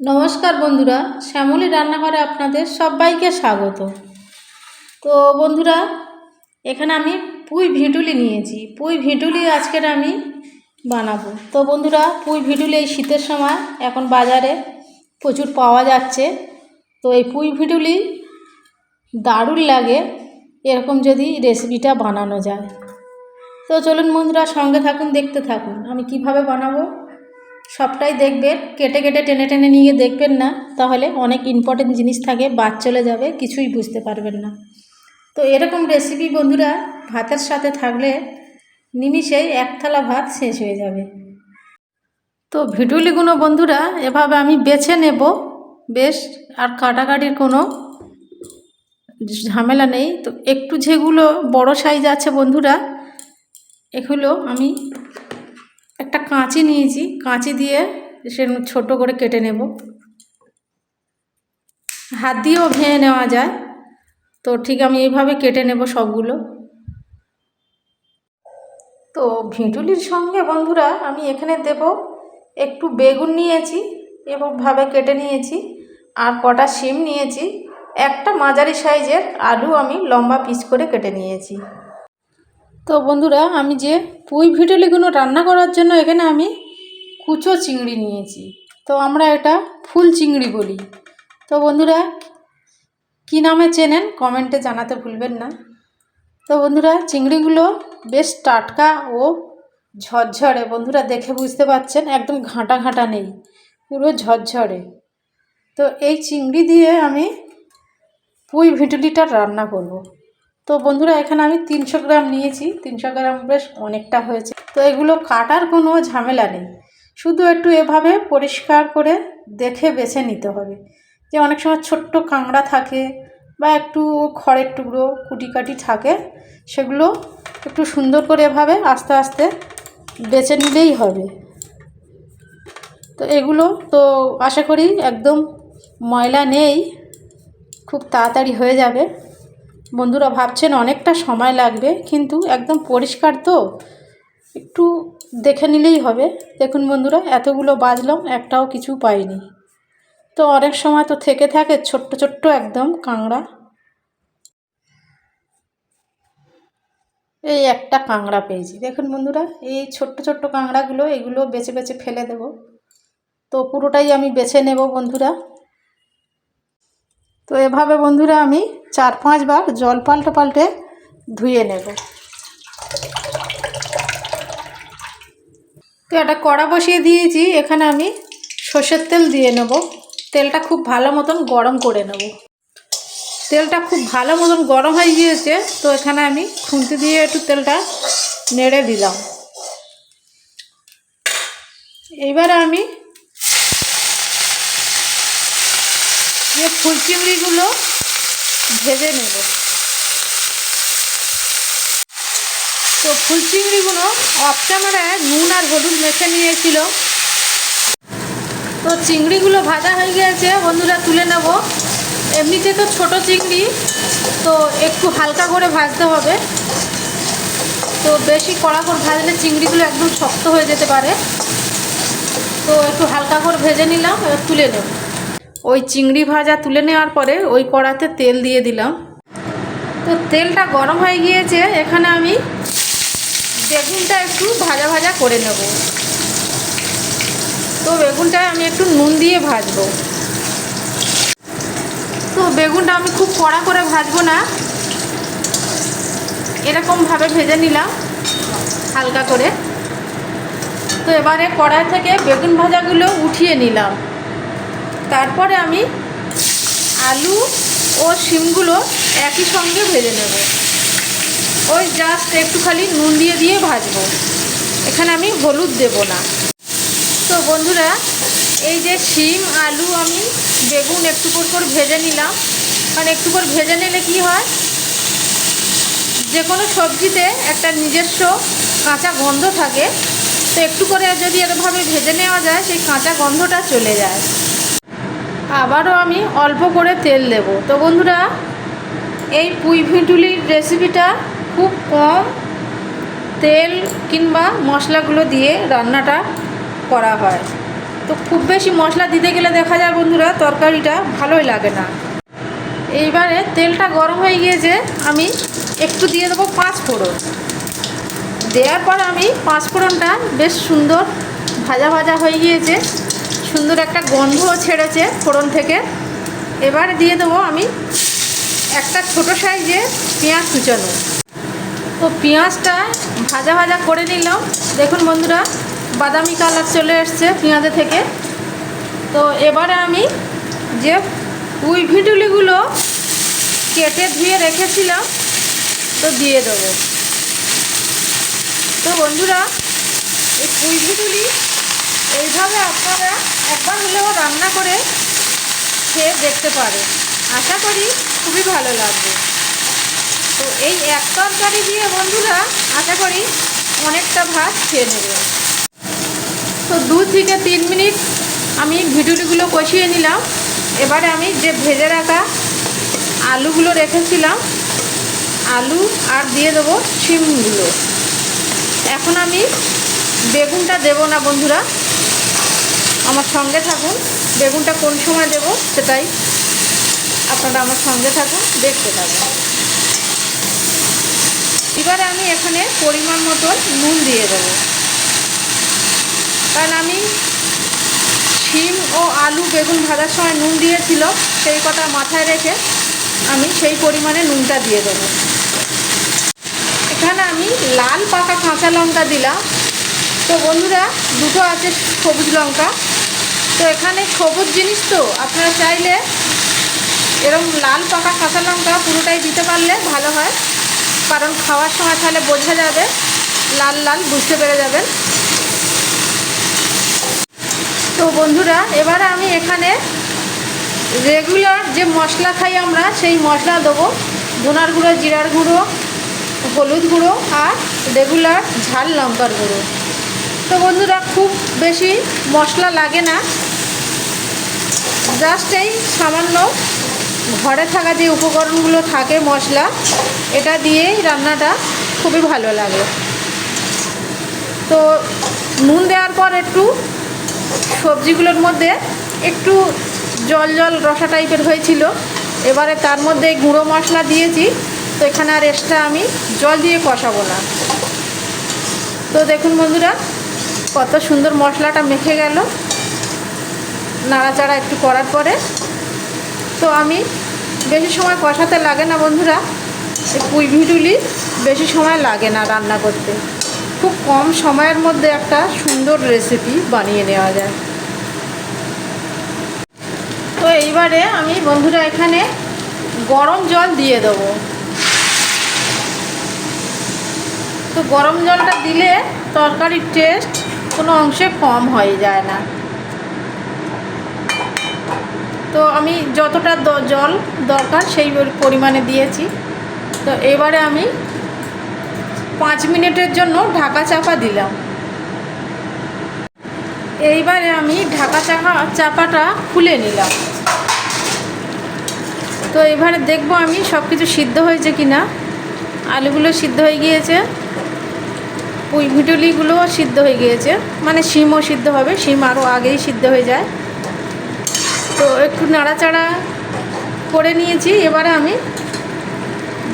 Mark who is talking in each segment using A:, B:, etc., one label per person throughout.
A: নমস্কার বন্ধুরা, শ্যামলী রান্নাঘরে আপনাদের সবাইকে স্বাগত। তো বন্ধুরা, এখানে আমি পুঁই ভিটুলি নিয়েছি। পুঁই ভিটুলি আজকের আমি বানাবো। তো বন্ধুরা, পুঁই ভিটুলি এই শীতের সময় এখন বাজারে প্রচুর পাওয়া যাচ্ছে। তো এই পুঁই ভিটুলি দারুণ লাগে, এরকম যদি রেসিপিটা বানানো যায়। তো চলুন বন্ধুরা, সঙ্গে থাকুন, দেখতে থাকুন, আমি কীভাবে বানাবো সবটাই দেখবেন, কেটে কেটে টেনে টেনে নিয়ে দেখবেন না, তাহলে অনেক ইম্পর্টেন্ট জিনিস থাকে, বাদ চলে যাবে, কিছুই বুঝতে পারবেন না। তো এরকম রেসিপি বন্ধুরা ভাতের সাথে থাকলে নিমিষেই এক থালা ভাত শেষ হয়ে যাবে। তো ভিডুলিগুলো বন্ধুরা এভাবে আমি বেছে নেব, বেশ, আর কাটাকাটির কোনো ঝামেলা নেই। তো একটু যেগুলো বড় সাইজ আছে বন্ধুরা, এগুলো আমি একটা কাঁচি নিয়েছি, কাঁচি দিয়ে সে ছোট করে কেটে নেব। হাত দিয়েও ভেঙে নেওয়া যায়, তো ঠিক আমি এইভাবে কেটে নেব সবগুলো। তো ভিঁটুলির সঙ্গে বন্ধুরা আমি এখানে দেব একটু বেগুন নিয়েছি এবং ভাবে কেটে নিয়েছি আর কটা শিম নিয়েছি। একটা মাঝারি সাইজের আলু আমি লম্বা পিস করে কেটে নিয়েছি। তো বন্ধুরা, আমি যে পুঁই ভিটুলিগুলো রান্না করার জন্য এখানে আমি কুচো চিংড়ি নিয়েছি। তো আমরা এটা ফুল চিংড়ি বলি। তো বন্ধুরা, কী নামে চেনেন কমেন্টে জানাতে ভুলবেন না। তো বন্ধুরা, চিংড়িগুলো বেশ টাটকা ও ঝরঝরে, বন্ধুরা দেখে বুঝতে পারছেন একদম ঘাঁটা ঘাঁটা নেই, পুরো ঝরঝরে। তো এই চিংড়ি দিয়ে আমি পুঁই ভিটুলিটা রান্না করব। তো বন্ধুরা, এখানে আমি তিনশো গ্রাম নিয়েছি। তিনশো গ্রাম বেশ অনেকটা হয়েছে। তো এগুলো কাটার কোনো ঝামেলা নেই। শুধু একটু এভাবে পরিষ্কার করে দেখে বেছে নিতে হবে। যে অনেক সময় ছোট্ট কাঁকড়া থাকে বা একটু খড়ের টুকরো কুটি কাটি থাকে, সেগুলো একটু সুন্দর করে এভাবে আস্তে আস্তে বেছে নিলেই হবে। তো এগুলো তো আশা করি একদম ময়লা নেই। খুব তাড়াতাড়ি হয়ে যাবে। বন্ধুরা ভাবছেন অনেকটা সময় লাগবে, কিন্তু একদম পরিষ্কার তো। একটু দেখে নিলেই হবে। দেখুন বন্ধুরা, এতগুলো বাজলাম, একটাও কিছু পাইনি। তো অনেক সময় তো থেকে থাকে, ছোট্ট ছোট্ট একদম কাঁংড়া এই একটা কাঁংড়া পেয়েছি। দেখুন বন্ধুরা, এই ছোট্ট ছোট্ট কাঁংড়াগুলো এগুলো বেছে বেছে ফেলে দেব। তো পুরোটাই আমি বেছে নেব বন্ধুরা। তো এভাবে বন্ধুরা আমি চার পাঁচবার জল পাল্টে পাল্টে ধুয়ে নেব। তো একটা কড়া বসিয়ে দিয়েছি, এখানে আমি সর্ষের তেল দিয়ে নেব। তেলটা খুব ভালো মতন গরম করে নেব। তেলটা খুব ভালো মতন গরম হয়ে গিয়েছে, তো এখানে আমি খুন্তি দিয়ে একটু তেলটা নেড়ে দিলাম। এইবারে আমি যে ফুল চিংড়িগুলো ভেজে নেব। তো ফুলচিংড়িগুলো অফ ক্যামেরায় নুন আর হলুদ মেখে নিয়েছিল। তো চিংড়িগুলো ভাজা হয়ে গিয়েছে, বন্ধুরা তুলে নেব। এমনিতে তো ছোট চিংড়ি, তো একটু হালকা করে ভাজতে হবে। তো বেশি কড়া করে ভাজলে চিংড়িগুলো একদম শক্ত হয়ে যেতে পারে। তো একটু হালকা করে ভেজে নিলাম তুলে নেব। ওই চিংড়ি ভাজা তুলে নেওয়ার পরে ওই কড়াতে তেল দিয়ে দিলাম। তো তেলটা গরম হয়ে গিয়েছে, এখানে আমি বেগুনটা একটু ভাজা ভাজা করে নেব। তো বেগুনটা আমি একটু নুন দিয়ে ভাজবো। তো বেগুনটা আমি খুব কড়া করে ভাজবো না, এরকমভাবে ভেজে নিলাম হালকা করে। তো এবারে কড়াই থেকে বেগুন ভাজাগুলো উঠিয়ে নিলাম। তারপরে আমি আলু ও শিমগুলো একই সঙ্গে ভেজে নেব। ওই জাস্ট একটু খালি নুন দিয়ে দিয়ে ভাজবো। এখানে আমি হলুদ দেব না। তো বন্ধুরা, এই যে শিম, আলু আমি বেগুন একটু করে করে ভেজে নিলাম। কারণ একটু করে ভেজে নিলে কি হয়? যে কোনো সবজিতে একটা নিজস্ব কাঁচা গন্ধ থাকে। তো একটু করে যদি এরভাবে ভেজে নেওয়া যায়, সেই কাঁচা গন্ধটা চলে যায়। আবারও আমি অল্প করে তেল দেব। তো বন্ধুরা, এই পুঁই ভিঁটুলির রেসিপিটা খুব কম তেল কিংবা মশলাগুলো দিয়ে রান্নাটা করা হয়। তো খুব বেশি মশলা দিতে গেলে দেখা যায় বন্ধুরা, তরকারিটা ভালোই লাগে না। এইবারে তেলটা গরম হয়ে গিয়েছে, আমি একটু দিয়ে দেবো পাঁচ ফোড়ন। দেওয়ার পর আমি পাঁচ ফোড়নটা বেশ সুন্দর ভাজা ভাজা হয়ে গিয়েছে। সুন্দর একটা গন্ধও ছেড়েছে ফোড়ন থেকে। এবারে দিয়ে দেবো আমি একটা ছোট সাইজে পেঁয়াজ কুচানো। তো পেঁয়াজটা ভাজা ভাজা করে নিলাম। দেখুন বন্ধুরা, বাদামি কালার চলে এসছে পেঁয়াজে থেকে। তো এবারে আমি যে পুঁই ভিটুলিগুলো কেটে ধুয়ে রেখেছিলাম, তো দিয়ে দেবো। তো বন্ধুরা, এই পুঁই ভিটুলি, এইভাবে আপনারা একবার হলেও রান্না করে খেয়ে দেখতে পারে। আশা করি খুবই ভালো লাগবে। তো এই এক তরকারি দিয়ে বন্ধুরা আশা করি অনেকটা ভাত খেয়ে নেবে। তো দু থেকে তিন মিনিট আমি ভিটুলিগুলো কষিয়ে নিলাম। এবারে আমি যে ভেজে রাখা আলুগুলো রেখেছিলাম, আলু আর দিয়ে দেবো শিমগুলো। এখন আমি বেগুনটা দেব না বন্ধুরা। আমার সঙ্গে থাকুন। বেগুনটা কোন সময় দেব সেটাই আপনারা আমার সঙ্গে থাকুন, দেখতে থাকুন। এবারে আমি এখানে পরিমাণ মতন নুন দিয়ে দেব। কারণ আমি শিম ও আলু বেগুন ভাজার সময় নুন দিয়েছিল, সেই কথা মাথায় রেখে আমি সেই পরিমাণে নুনটা দিয়ে দেবো। এখানে আমি লাল পাকা কাঁচা লঙ্কা দিলাম। তো বন্ধুরা, দুটো আছে সবুজ লঙ্কা। তো এখানে সবুজ জিনিস তো, আপনারা চাইলে এরকম লাল পাকা কাঁচা লঙ্কা পুরোটাই দিতে পারলে ভালো হয়। কারণ খাওয়ার সময় তাহলে বোঝা যাবে, লাল লাল বুঝতে পেরে যাবেন। তো বন্ধুরা, এবারে আমি এখানে রেগুলার যে মশলা খাই আমরা, সেই মশলা দেবো। ধনার গুঁড়ো, জিরার গুঁড়ো, হলুদ গুঁড়ো আর রেগুলার ঝাল লঙ্কার গুঁড়ো। তো বন্ধুরা, খুব বেশি মশলা লাগে না। জাস্ট এই সামান্য ঘরে থাকা যে উপকরণগুলো থাকে মশলা, এটা দিয়েই রান্নাটা খুবই ভালো লাগে। তো নুন দেওয়ার পর একটু সবজিগুলোর মধ্যে একটু জল জল রসা টাইপের হয়েছিল। এবারে তার মধ্যে গুঁড়ো মশলা দিয়েছি, তো এখানে আর এক্সট্রা আমি জল দিয়ে কষাবো না। তো দেখুন বন্ধুরা, কত সুন্দর মশলাটা মেখে গেল। নাড়াচাড়া একটু করার পরে। তো আমি বেশি সময় কষাতে লাগে না বন্ধুরা, এই পুঁই ভিটুলি বেশি সময় লাগে না রান্না করতে। খুব কম সময়ের মধ্যে একটা সুন্দর রেসিপি বানিয়ে নেওয়া যায়। তো এইবারে আমি বন্ধুরা এখানে গরম জল দিয়ে দেবো। তো গরম জলটা দিলে তরকারির টেস্ট কোনো অংশে কম হয়ে যায় না। তো আমি যতটা জল দরকার সেই পরিমাণে দিয়েছি। তো এবারে আমি পাঁচ মিনিটের জন্য ঢাকা চাপা দিলাম। এইবারে আমি ঢাকা চাপা চাপাটা খুলে নিলাম। তো এবারে দেখব আমি সব কিছু সিদ্ধ হয়েছে কি না আলুগুলো সিদ্ধ হয়ে গিয়েছে। পুঁই ভিটুলিগুলোও সিদ্ধ হয়ে গিয়েছে। মানে শিমও সিদ্ধ হবে, শিম আরও আগেই সিদ্ধ হয়ে যায়। তো একটু নাড়াচাড়া করে নিয়েছি। এবারে আমি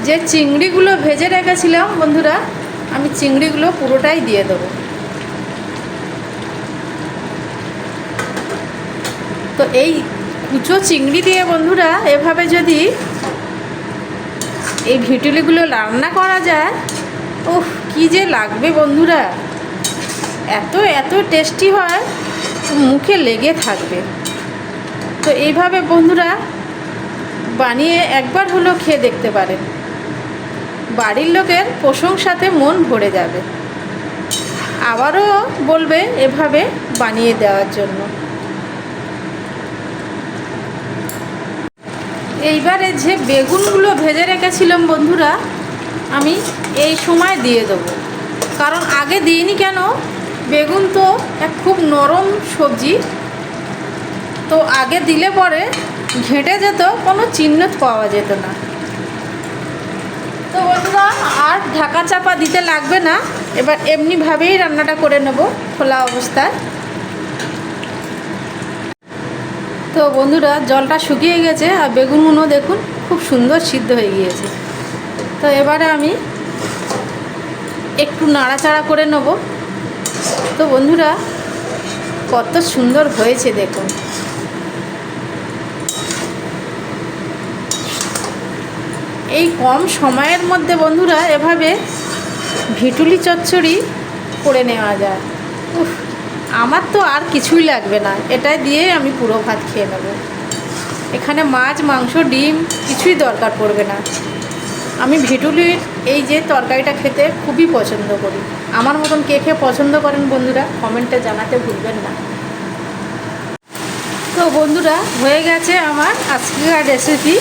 A: যে চিংড়িগুলো ভেজে রেখেছিলাম বন্ধুরা, আমি চিংড়িগুলো পুরোটাই দিয়ে দেবো। তো এই কুচো চিংড়ি দিয়ে বন্ধুরা, এভাবে যদি এই ভিটুলিগুলো রান্না করা যায়, উফ, কী যে লাগবে বন্ধুরা। এত এত টেস্টি হয়, মুখে লেগে থাকবে। তো এইভাবে বন্ধুরা বানিয়ে একবার হলেও খেয়ে দেখতে পারেন। বাড়ির লোকের প্রশংসাতে মন ভরে যাবে। আবারও বলবে এভাবে বানিয়ে দেওয়ার জন্য। এইবারে যে বেগুনগুলো ভেজে রেখেছিলাম বন্ধুরা, আমি এই সময় দিয়ে দেবো। কারণ আগে দিইনি কেন? বেগুন তো এক খুব নরম সবজি। তো আগে দিলে পরে ঘেঁটে যেত, কোনো চিহ্ন পাওয়া যেত না। তো বন্ধুরা, আর ঢাকা চাপা দিতে লাগবে না। এবার এমনিভাবেই রান্নাটা করে নেব খোলা অবস্থায়। তো বন্ধুরা, জলটা শুকিয়ে গেছে আর বেগুনগুলো দেখুন, খুব সুন্দর সিদ্ধ হয়ে গিয়েছে। তো এবারে আমি একটু নাড়াচাড়া করে নেব। তো বন্ধুরা, কত সুন্দর হয়েছে দেখুন। এই কম সময়ের মধ্যে বন্ধুরা এভাবে ভিটুলি চচ্চড়ি করে নেওয়া যায়। উফ, আমার তো আর কিছুই লাগবে না। এটাই দিয়ে আমি পুরো ভাত খেয়ে নেব। এখানে মাছ, মাংস, ডিম কিছুই দরকার পড়বে না। আমি ভিটুলির এই যে তরকারিটা খেতে খুবই পছন্দ করি। আমার মতন কে খেয়ে পছন্দ করেন বন্ধুরা, কমেন্টে জানাতে ভুলবেন না। তো বন্ধুরা, হয়ে গেছে আমার আজকের রেসিপি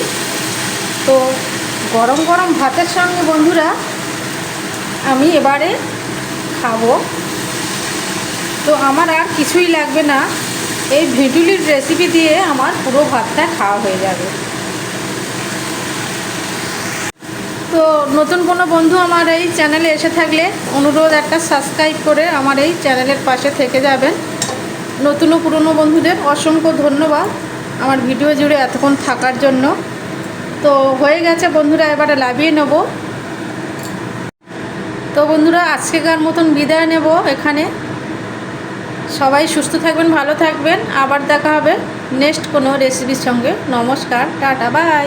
A: তো গরম গরম ভাতের সঙ্গে বন্ধুরা, আমি এবারে খাব। তো আমার আর কিছুই লাগবে না। এই ভিটুলির রেসিপি দিয়ে আমার পুরো ভাতটা খাওয়া হয়ে যাবে। তো নতুন কোনো বন্ধু আমার এই চ্যানেলে এসে থাকলে অনুরোধ একটা সাবস্ক্রাইব করে আমার এই চ্যানেলের পাশে থেকে যাবেন। নতুন ও পুরনো বন্ধুদের অসংখ্য ধন্যবাদ আমার ভিডিও জুড়ে এতক্ষণ থাকার জন্য। তো হয়ে গেছে বন্ধুরা, এবারে লাভিয়ে নেব। তো বন্ধুরা, আজকেকার মতন বিদায় নেব এখানে। সবাই সুস্থ থাকবেন, ভালো থাকবেন। আবার দেখা হবে নেক্সট কোনো রেসিপির সঙ্গে। নমস্কার, টাটা বাই